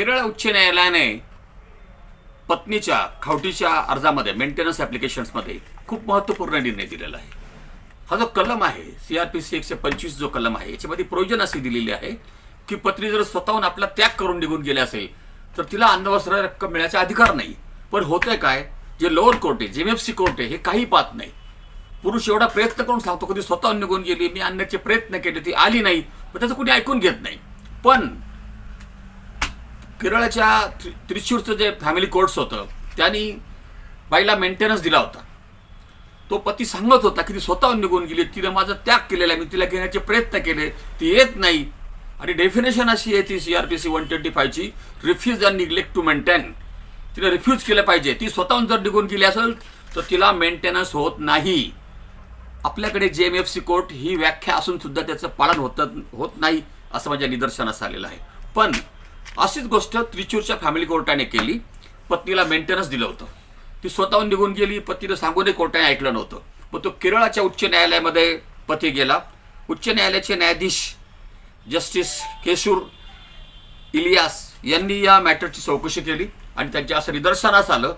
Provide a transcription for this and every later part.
केरळ उच्च न्यायालयाने पत्नीच्या खावटीच्या अर्जामध्ये मेंटेनन्स ॲप्लिकेशन्समध्ये खूप महत्त्वपूर्ण निर्णय दिलेला आहे. हा जो कलम आहे सी आर पी सी एकशे पंचवीस जो कलम आहे याच्यामध्ये प्रोविजन अशी दिलेली आहे की पत्नी जर स्वतःहून आपला त्याग करून निघून गेले असेल तर तिला अन्नवस्त्र रक्कम मिळण्याचा अधिकार नाही. पण होतंय काय जे लोअर कोर्ट आहे जे एफ सी कोर्ट आहे हे काही पाहत नाही. पुरुष एवढा प्रयत्न करून सांगतो कधी स्वतःहून निघून गेली मी आणण्याचे प्रयत्न केले ती आली नाही पण त्याचं कुणी ऐकून घेत नाही. पण केरळच्या त्रि- त्रिशूरचं जे फॅमिली कोर्ट्स होतं त्यांनी बाईला मेंटेनन्स दिला होता. तो पती सांगत होता की ती स्वतःहून निघून गेली तिने माझा त्याग केलेला आहे मी तिला घेण्याचे प्रयत्न केले ती येत नाही. आणि डेफिनेशन अशी आहे ती C R P C one twenty फायची refuse and neglect to maintain तिने रिफ्यूज केलं पाहिजे. ती स्वतःहून जर निघून गेली असेल तर तिला मेंटेनन्स होत नाही. आपल्याकडे जे एम एफ सी कोर्ट ही व्याख्या असून सुद्धा त्याचं पालन होत होत नाही असं माझ्या निदर्शनास आलेलं आहे. पण अशीच गोष्ट त्रिचूरच्या फॅमिली कोर्टाने केली. पत्नीला मेंटेनन्स दिलं होतं. ती स्वतःहून निघून गेली. पतीनं सांगूनही कोर्टाने ऐकलं नव्हतं. मग तो केरळाच्या उच्च न्यायालयामध्ये पती गेला. उच्च न्यायालयाचे न्यायाधीश जस्टिस केशूर इलियास यांनी या मॅटरची चौकशी केली आणि त्यांच्या असं निदर्शनास आलं.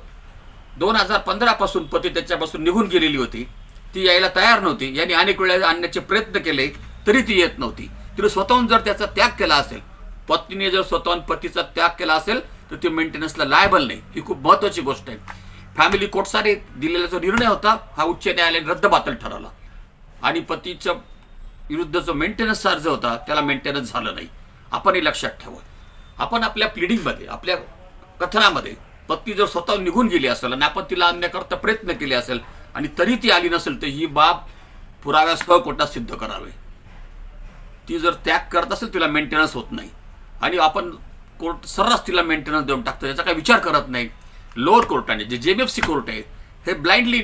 दोन हजार पंधरापासून पती त्याच्यापासून निघून गेलेली होती. ती यायला तयार नव्हती. यांनी अनेक वेळा आणण्याचे प्रयत्न केले. तरी ती येत नव्हती. तिने स्वतःहून जर त्याचा त्याग केला असेल पत्नीने जर स्वतःहून पतीचा त्याग केला असेल तर ती मेंटेनन्सला लायबल नाही. ही खूप महत्वाची गोष्ट आहे. फॅमिली कोर्टसाठी दिलेला जो निर्णय होता हा उच्च न्यायालयाने रद्दबातल ठरवला. आणि पतीच्या विरुद्ध जो मेंटेनन्स अर्ज होता त्याला मेंटेनन्स झालं नाही. आपणही लक्षात ठेवा. आपण आपल्या प्लिडिंगमध्ये आपल्या कथनामध्ये पत्नी जर स्वतः निघून गेली असेल आणि आपण तिला आणण्याकरता प्रयत्न केले असेल आणि तरी ती आली नसेल तर ही बाब पुराव्यासह कोर्टात सिद्ध करावे. ती जर त्याग करत असेल तिला मेंटेनन्स होत नाही. आणि आपण कोर्ट सर्रास तिला मेंटेनन्स देऊन टाकतो याचा काही विचार करत नाही. लोअर कोर्टाने जे जे बी एफ सी कोर्ट आहे हे ब्लाइंडली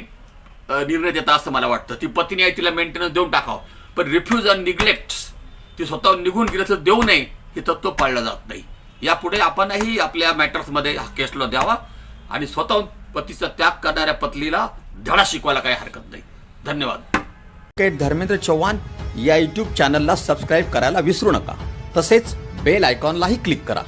निर्णय देतात असं मला वाटतं. ती पत्नी आहे तिला मेंटेनन्स देऊन टाकावं. पण रिफ्यूज अँड निग्लेक्ट ती स्वतःहून निघून गेलं तर देऊ नये हे तत्व पाळलं जात नाही. यापुढे आपणही आपल्या मॅटर्समध्ये हा केसला द्यावा आणि स्वतःहून पतीचा त्याग करणाऱ्या पत्नीला धडा शिकवायला काही हरकत नाही. धन्यवाद. धर्मेंद्र चव्हाण या यूट्यूब चॅनलला सबस्क्राईब करायला विसरू नका. तसेच बेल आयकॉनलाही क्लिक करा.